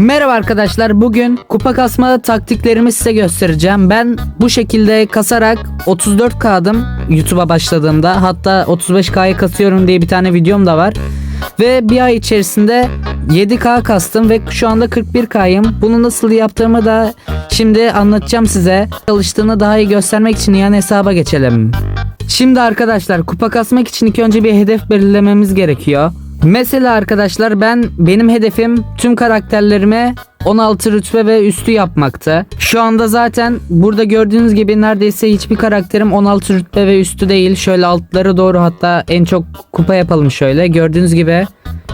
Merhaba arkadaşlar. Bugün kupa kasma taktiklerimi size göstereceğim. Ben bu şekilde kasarak 34K'dım YouTube'a başladığımda. Hatta 35K'ya kasıyorum diye bir tane videom da var. Ve bir ay içerisinde 7K kastım ve şu anda 41K'yım. Bunu nasıl yaptığımı da şimdi anlatacağım size. Çalıştığını daha iyi göstermek için yan hesaba geçelim. Şimdi arkadaşlar kupa kasmak için ilk önce bir hedef belirlememiz gerekiyor. Mesela arkadaşlar ben benim hedefim tüm karakterlerime 16 rütbe ve üstü yapmaktı. Şu anda zaten burada gördüğünüz gibi neredeyse hiçbir karakterim 16 rütbe ve üstü değil. Şöyle altları doğru hatta en çok kupa yapalım şöyle. Gördüğünüz gibi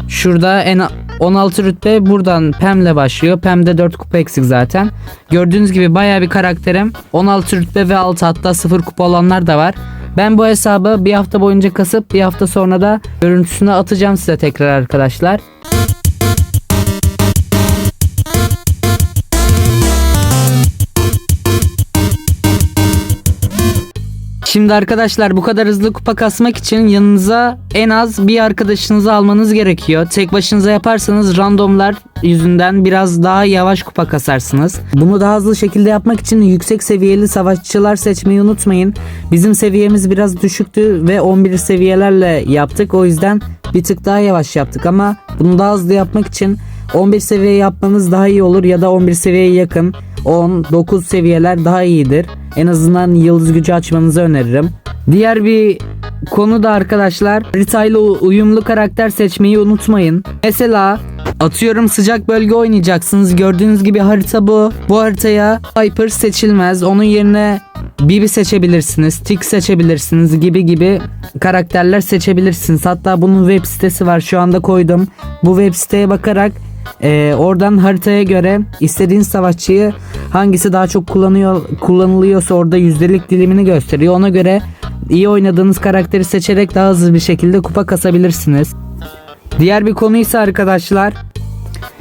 şurada en 16 rütbe buradan Pem'le başlıyor. Pem'de 4 kupa eksik zaten. Gördüğünüz gibi baya bir karakterim 16 rütbe ve altı hatta 0 kupa olanlar da var. Ben bu hesabı bir hafta boyunca kasıp bir hafta sonra da görüntüsünü atacağım size tekrar arkadaşlar. Şimdi arkadaşlar bu kadar hızlı kupa kasmak için yanınıza en az bir arkadaşınızı almanız gerekiyor. Tek başınıza yaparsanız randomlar yüzünden biraz daha yavaş kupa kasarsınız. Bunu daha hızlı şekilde yapmak için yüksek seviyeli savaşçılar seçmeyi unutmayın. Bizim seviyemiz biraz düşüktü ve 11 seviyelerle yaptık. O yüzden bir tık daha yavaş yaptık ama bunu daha hızlı yapmak için 11 seviye yapmanız daha iyi olur ya da 11 seviyeye yakın 10, 9 seviyeler daha iyidir. En azından yıldız gücü açmanızı öneririm. Diğer bir konu da arkadaşlar haritayla uyumlu karakter seçmeyi unutmayın. Mesela atıyorum sıcak bölge oynayacaksınız. Gördüğünüz gibi harita bu. Bu haritaya Viper seçilmez. Onun yerine Bibi seçebilirsiniz, Tick seçebilirsiniz gibi gibi karakterler seçebilirsiniz. Hatta bunun web sitesi var şu anda koydum. Bu web siteye bakarak ee, oradan haritaya göre istediğin savaşçıyı hangisi daha çok kullanıyor kullanılıyorsa orada yüzdelik dilimini gösteriyor. Ona göre iyi oynadığınız karakteri seçerek daha hızlı bir şekilde kupa kasabilirsiniz. Diğer bir konu ise arkadaşlar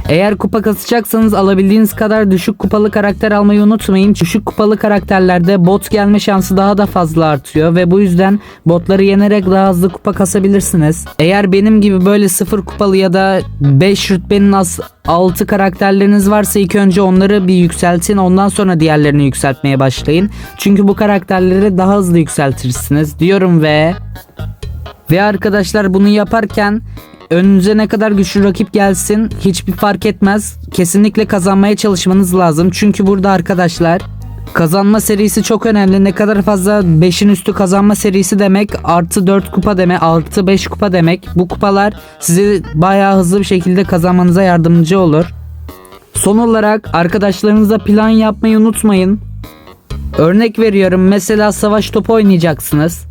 eğer kupa kasacaksanız alabildiğiniz kadar düşük kupalı karakter almayı unutmayın. Düşük kupalı karakterlerde bot gelme şansı daha da fazla artıyor ve bu yüzden botları yenerek daha hızlı kupa kasabilirsiniz. Eğer benim gibi böyle sıfır kupalı ya da 5 rütbenin az 6 karakterleriniz varsa ilk önce onları bir yükseltin ondan sonra diğerlerini yükseltmeye başlayın. Çünkü bu karakterleri daha hızlı yükseltirsiniz diyorum ve ve arkadaşlar bunu yaparken önünüze ne kadar güçlü rakip gelsin hiçbir fark etmez. Kesinlikle kazanmaya çalışmanız lazım. Çünkü burada arkadaşlar kazanma serisi çok önemli. Ne kadar fazla 5'in üstü kazanma serisi demek artı 4 kupa demek artı 5 kupa demek. Bu kupalar sizi bayağı hızlı bir şekilde kazanmanıza yardımcı olur. Son olarak arkadaşlarınıza plan yapmayı unutmayın. Örnek veriyorum mesela savaş topu oynayacaksınız.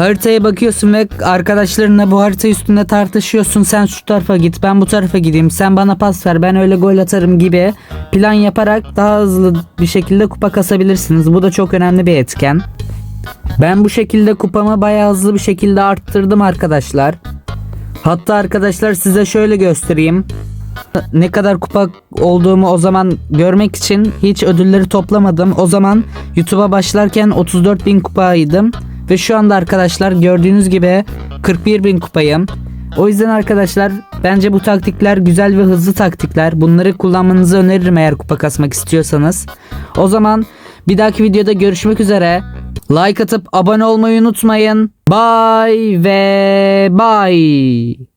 Haritaya bakıyorsun ve arkadaşlarınla bu harita üstünde tartışıyorsun. Sen şu tarafa git, ben bu tarafa gideyim. Sen bana pas ver, ben öyle gol atarım gibi plan yaparak daha hızlı bir şekilde kupa kasabilirsiniz. Bu da çok önemli bir etken. Ben bu şekilde kupamı bayağı hızlı bir şekilde arttırdım arkadaşlar. Hatta arkadaşlar size şöyle göstereyim. Ne kadar kupa olduğumu o zaman görmek için hiç ödülleri toplamadım. O zaman YouTube'a başlarken 34.000 kupaydım. Ve şu anda arkadaşlar gördüğünüz gibi 41.000 kupayım. O yüzden arkadaşlar bence bu taktikler güzel ve hızlı taktikler. Bunları kullanmanızı öneririm eğer kupa kasmak istiyorsanız. O zaman bir dahaki videoda görüşmek üzere. Like atıp abone olmayı unutmayın. Bye ve bye.